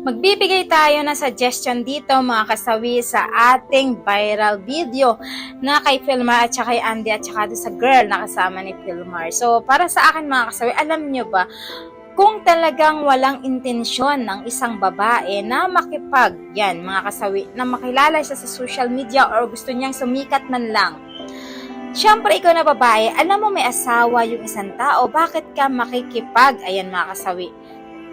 Magbibigay tayo ng suggestion dito mga kasawi sa ating viral video na kay Filmar at saka kay Andy at saka sa girl na kasama ni Filmar. So para sa akin mga kasawi, alam nyo ba kung talagang walang intensyon ng isang babae na makipag, yan mga kasawi, na makilala siya sa social media or gusto niyang sumikat man lang, Siyempre, ikaw na babae, alam mo may asawa yung isang tao, bakit ka makikipag, ayan mga kasawi,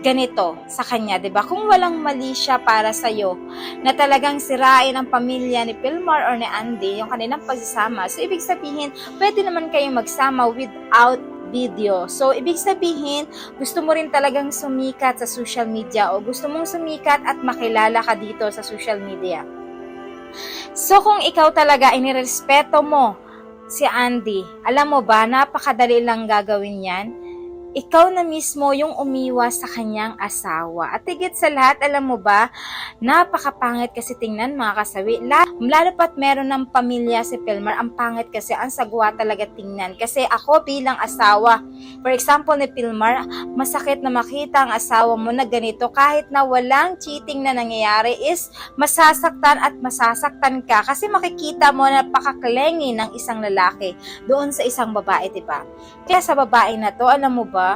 ganito sa kanya, 'di ba? Kung walang mali siya para sa iyo na talagang sirain ang pamilya ni Pilmar or ni Andy, yung kanilang pagsasama. So ibig sabihin, pwede naman kayong magsama without video. So ibig sabihin, gusto mo rin talagang sumikat sa social media o gusto mong sumikat at makilala ka dito sa social media. So kung ikaw talaga inirespeto mo si Andy, alam mo ba, napakadali lang gagawin yan ikaw na mismo yung umiwas sa kanyang asawa. At higit sa lahat, alam mo ba, napakapangit kasi tingnan mga kasawi. Lalo pat meron ng pamilya si Pilmar, ang pangit kasi, ang sagwa talaga tingnan. Kasi ako bilang asawa, for example ni Pilmar, masakit na makita ang asawa mo na ganito kahit na walang cheating na nangyayari is masasaktan at masasaktan ka kasi makikita mo na pakaklengi ng isang lalaki doon sa isang babae, di ba? Kaya sa babae na to, alam mo ba,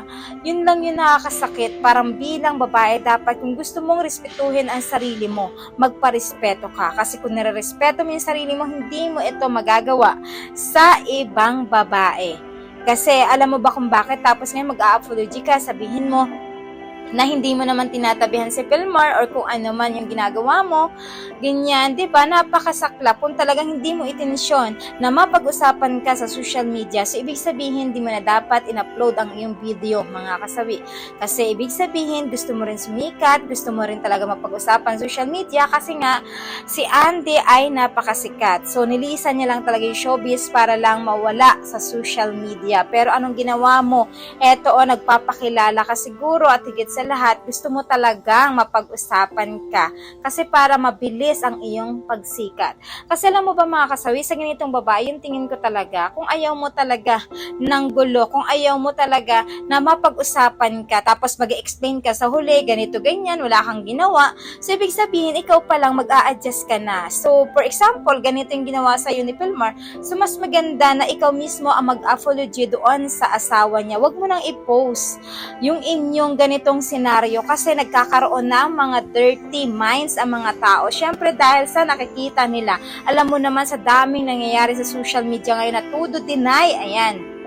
yun lang yung nakakasakit. Parang bilang babae, dapat kung gusto mong respetuhin ang sarili mo, magparespeto ka. Kasi kung nare-respeto mo yung sarili mo, hindi mo ito magagawa sa ibang babae. Kasi alam mo ba kung bakit? Tapos ngayon mag-a-apology ka, sabihin mo, na hindi mo naman tinatabihan si Pilmar or kung ano man yung ginagawa mo, ganyan, di ba? Napakasakla kung talagang hindi mo itensyon na mapag-usapan ka sa social media. So, ibig sabihin, hindi mo na dapat in-upload ang iyong video, mga kasawi. Kasi, ibig sabihin, gusto mo rin sumikat, gusto mo rin talaga mapag-usapan social media kasi nga, si Andy ay napakasikat. So, nilisan niya lang talaga yung showbiz para lang mawala sa social media. Pero, anong ginawa mo? Eto, o, nagpapakilala ka siguro at higit sa lahat, gusto mo talagang mapag-usapan ka. Kasi para mabilis ang iyong pagsikat. Kasi alam mo ba mga kasawi, sa ganitong babae, yung tingin ko talaga, kung ayaw mo talaga ng gulo, kung ayaw mo talaga na mapag-usapan ka, tapos mag explain ka sa huli, ganito, ganyan, wala kang ginawa. So, ibig sabihin, ikaw pa lang mag-a-adjust ka na. So, for example, ganito yung ginawa sa ni Pilmar. So, mas maganda na ikaw mismo ang mag-apology doon sa asawa niya. Huwag mo nang i-post yung inyong ganitong senaryo kasi nagkakaroon na mga dirty minds ang mga tao. Siyempre dahil sa nakikita nila, alam mo naman sa daming nangyayari sa social media ngayon na todo deny, ayan,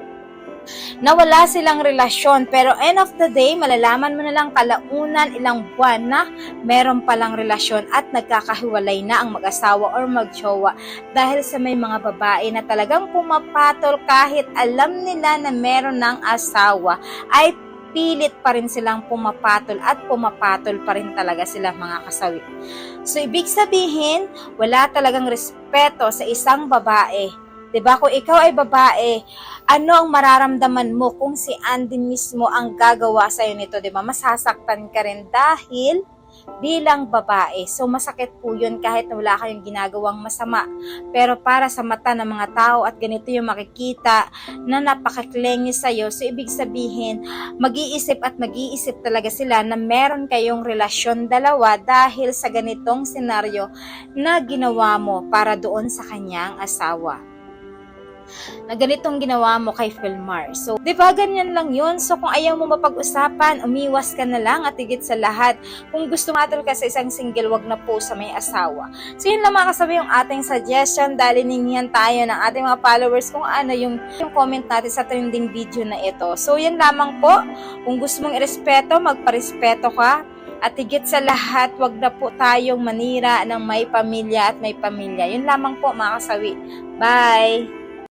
na wala silang relasyon. Pero end of the day, malalaman mo na lang kalaunan ilang buwan na meron palang relasyon at nagkakahiwalay na ang mag-asawa or mag-jowa dahil sa may mga babae na talagang pumapatol kahit alam nila na meron ng asawa ay pilit pa rin silang pumapatol at pumapatol pa rin talaga sila mga kasawi. So, ibig sabihin, wala talagang respeto sa isang babae. 'Di ba Kung ikaw ay babae, ano ang mararamdaman mo kung si Andy mismo ang gagawa sa'yo nito, 'di ba Masasaktan ka rin dahil bilang babae. So masakit po yun kahit wala kayong ginagawang masama. Pero para sa mata ng mga tao at ganito yung makikita na napakaklengi sa'yo, so ibig sabihin, mag-iisip at mag-iisip talaga sila na meron kayong relasyon dalawa dahil sa ganitong senaryo na ginawa mo para doon sa kanyang asawa na ganitong ginawa mo kay Filmar. So, di ba ganyan lang yun? So, kung ayaw mo mapag-usapan, umiwas ka na lang at higit sa lahat. Kung gusto matol ka sa isang single, wag na po sa may asawa. So, yun lang mga yung ating suggestion. Dahil ningihan tayo ng ating mga followers kung ano yung, yung comment natin sa trending video na ito. So, yan lamang po. Kung gusto mong irespeto, magparespeto ka. At higit sa lahat, wag na po tayong manira ng may pamilya at may pamilya. Yun lamang po mga kasawi. Bye!